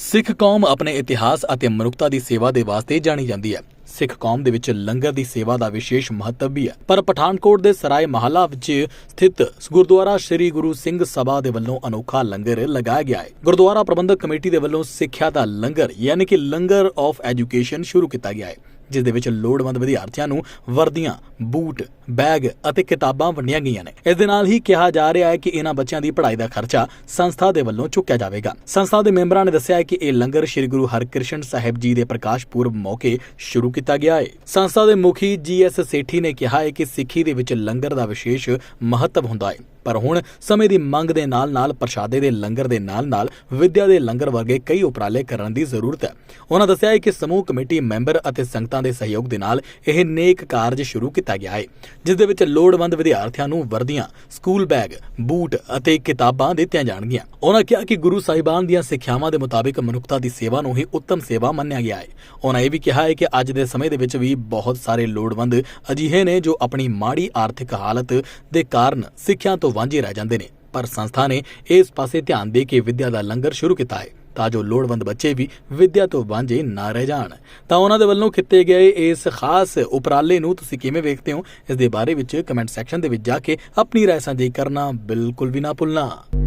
ਸਿੱਖ ਕੌਮ ਆਪਣੇ ਇਤਿਹਾਸ ਅਤੇ ਮਨੁੱਖਤਾ ਦੀ ਸੇਵਾ ਦੇ ਵਾਸਤੇ ਜਾਣੀ ਜਾਂਦੀ ਹੈ। ਸਿੱਖ ਕੌਮ ਦੇ ਵਿੱਚ ਲੰਗਰ ਦੀ ਸੇਵਾ ਦਾ ਵਿਸ਼ੇਸ਼ ਮਹੱਤਵ ਵੀ ਹੈ। ਪਰ ਪਠਾਨਕੋਟ ਦੇ ਸਰਾਏ ਮਹੱਲਾ ਵਿੱਚ ਸਥਿਤ ਗੁਰਦੁਆਰਾ ਸ੍ਰੀ ਗੁਰੂ ਸਿੰਘ ਸਭਾ ਦੇ ਵੱਲੋਂ ਅਨੋਖਾ ਲੰਗਰ ਲਗਾਇਆ ਗਿਆ ਹੈ। ਗੁਰਦੁਆਰਾ ਪ੍ਰਬੰਧਕ ਕਮੇਟੀ ਦੇ ਵੱਲੋਂ ਸਿੱਖਿਆ ਦਾ ਲੰਗਰ, ਯਾਨੀ ਕਿ ਲੰਗਰ ਆਫ ਐਜੂਕੇਸ਼ਨ, ਸ਼ੁਰੂ ਕੀਤਾ ਗਿਆ ਹੈ। ਜਿਸ ਦੇ ਵਿੱਚ ਲੋੜਵੰਦ ਵਿਦਿਆਰਥੀਆਂ ਨੂੰ ਵਰਦੀਆਂ, ਬੂਟ, ਬੈਗ ਅਤੇ ਕਿਤਾਬਾਂ ਵੰਡੀਆਂ ਗਈਆਂ ਨੇ। ਇਸ ਦੇ ਨਾਲ ਹੀ ਕਿਹਾ ਜਾ ਰਿਹਾ ਹੈ ਕਿ ਇਹਨਾਂ ਬੱਚਿਆਂ ਦੀ ਪੜ੍ਹਾਈ ਦਾ ਖਰਚਾ ਸੰਸਥਾ ਦੇ ਵੱਲੋਂ ਚੁੱਕਿਆ ਜਾਵੇਗਾ। ਸੰਸਥਾ ਦੇ ਮੈਂਬਰਾਂ ਨੇ ਦੱਸਿਆ ਹੈ ਕਿ ਇਹ ਲੰਗਰ ਸ੍ਰੀ ਗੁਰੂ ਹਰਕ੍ਰਿਸ਼ਨ ਸਾਹਿਬ ਜੀ ਦੇ ਪ੍ਰਕਾਸ਼ ਪੁਰਬ ਮੌਕੇ ਸ਼ੁਰੂ ਕੀਤਾ ਗਿਆ ਹੈ। ਸੰਸਥਾ ਦੇ ਮੁਖੀ ਜੀ ਐਸ ਸੇਠੀ ਨੇ ਕਿਹਾ ਹੈ ਕਿ ਸਿੱਖੀ ਦੇ ਵਿੱਚ ਲੰਗਰ ਦਾ ਵਿਸ਼ੇਸ਼ ਮਹੱਤਵ ਹੁੰਦਾ ਹੈ। ਪਰ ਹੁਣ ਸਮੇਂ ਦੀ ਮੰਗ ਦੇ ਨਾਲ-ਨਾਲ ਪ੍ਰਸ਼ਾਦੇ ਦੇ ਲੰਗਰ ਦੇ ਨਾਲ-ਨਾਲ ਵਿਦਿਆ ਦੇ ਲੰਗਰ ਵਰਗੇ ਕਈ ਉਪਰਾਲੇ ਕਰਨ ਦੀ ਜ਼ਰੂਰਤ ਹੈ। ਉਹਨਾਂ ਦੱਸਿਆ ਹੈ ਕਿ ਸਮੂਹ ਕਮੇਟੀ ਮੈਂਬਰ ਅਤੇ ਸੰਗਤਾਂ ਦੇ ਸਹਿਯੋਗ ਦੇ ਨਾਲ ਇਹ ਨੇਕ ਕਾਰਜ ਸ਼ੁਰੂ ਕੀਤਾ ਗਿਆ ਹੈ, ਜਿਸ ਦੇ ਵਿੱਚ ਲੋੜਵੰਦ ਵਿਦਿਆਰਥੀਆਂ ਨੂੰ ਵਰਦੀਆਂ, ਸਕੂਲ ਬੈਗ, ਬੂਟ ਅਤੇ ਕਿਤਾਬਾਂ ਦਿੱਤੀਆਂ ਜਾਣਗੀਆਂ। ਉਹਨਾਂ ਕਿਹਾ ਕਿ ਗੁਰੂ ਸਾਹਿਬਾਨ ਦੀਆਂ ਸਿੱਖਿਆਵਾਂ ਦੇ ਮੁਤਾਬਿਕ ਮਨੁੱਖਤਾ ਦੀ ਸੇਵਾ ਨੂੰ ਹੀ ਉੱਤਮ ਸੇਵਾ ਮੰਨਿਆ ਗਿਆ ਹੈ। ਉਹਨਾਂ ਇਹ ਵੀ ਕਿਹਾ ਹੈ ਕਿ ਅੱਜ ਦੇ ਸਮੇਂ ਦੇ ਵਿੱਚ ਵੀ ਬਹੁਤ ਸਾਰੇ ਲੋੜਵੰਦ ਅਜਿਹੇ ਨੇ ਜੋ ਆਪਣੀ ਮਾੜੀ ਆਰਥਿਕ ਹਾਲਤ ਦੇ ਕਾਰਨ ਸਿੱਖਿਆ ਤੋਂ ਵਾਂਝੇ ਰਹਿ ਜਾਂਦੇ ਨੇ ਪਰ ਸੰਸਥਾ ਨੇ ਇਸ ਪਾਸੇ ਧਿਆਨ ਦੇ ਕੇ ਵਿਦਿਆ ਦਾ ਲੰਗਰ ਸ਼ੁਰੂ ਕੀਤਾ ਹੈ ਤਾਂ ਜੋ ਲੋੜਵੰਦ ਬੱਚੇ ਵੀ ਵਿਦਿਆ ਤੋਂ ਵਾਂਝੇ ਨਾ ਰਹਿ ਜਾਣ ਤਾਂ ਉਹਨਾਂ ਦੇ ਵੱਲੋਂ ਕੀਤੇ ਗਏ ਇਸ ਖਾਸ ਉਪਰਾਲੇ ਨੂੰ ਤੁਸੀਂ ਕਿਵੇਂ ਵੇਖਦੇ ਹੋ ਇਸ ਦੇ ਬਾਰੇ ਵਿੱਚ ਕਮੈਂਟ ਸੈਕਸ਼ਨ ਦੇ ਵਿੱਚ ਜਾ ਕੇ ਆਪਣੀ رائے ਸਾਂਝੀ ਕਰਨਾ ਬਿਲਕੁਲ ਵੀ ਨਾ ਭੁੱਲਣਾ